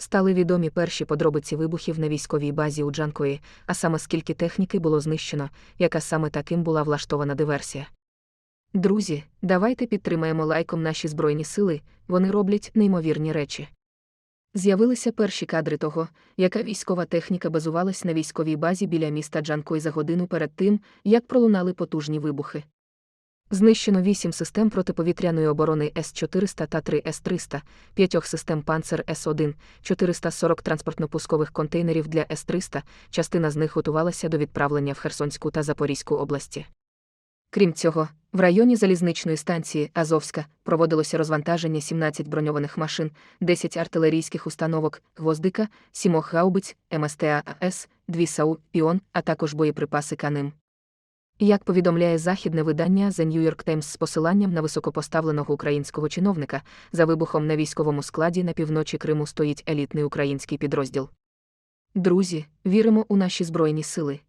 Стали відомі перші подробиці вибухів на військовій базі у Джанкої, а саме скільки техніки було знищено, яка саме таким була влаштована диверсія. Друзі, давайте підтримаємо лайком наші Збройні сили, вони роблять неймовірні речі. З'явилися перші кадри того, яка військова техніка базувалась на військовій базі біля міста Джанкой за годину перед тим, як пролунали потужні вибухи. Знищено 8 систем протиповітряної оборони С-400 та 3 С-300, 5 систем Панцер С-1, 440 транспортно-пускових контейнерів для С-300, частина з них готувалася до відправлення в Херсонську та Запорізьку області. Крім цього, в районі залізничної станції Азовська проводилося розвантаження 17 броньованих машин, 10 артилерійських установок, гвоздика, 7 гаубиць, МСТА-С, 2 САУ, Піон, а також боєприпаси Каним. Як повідомляє західне видання The New York Times з посиланням на високопоставленого українського чиновника, за вибухом на військовому складі на півночі Криму стоїть елітний український підрозділ. Друзі, віримо у наші збройні сили.